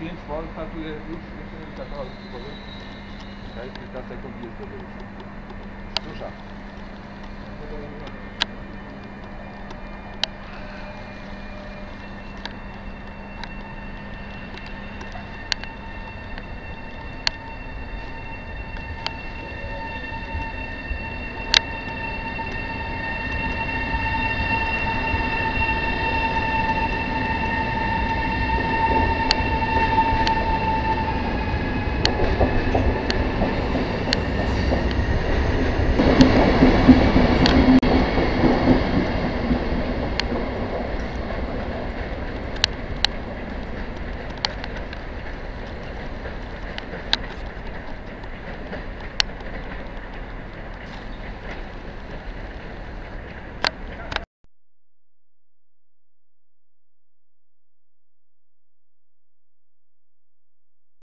5 V startuje już, jeszcze nie wystartował już powiem. 15 sekund jest do wyjścia.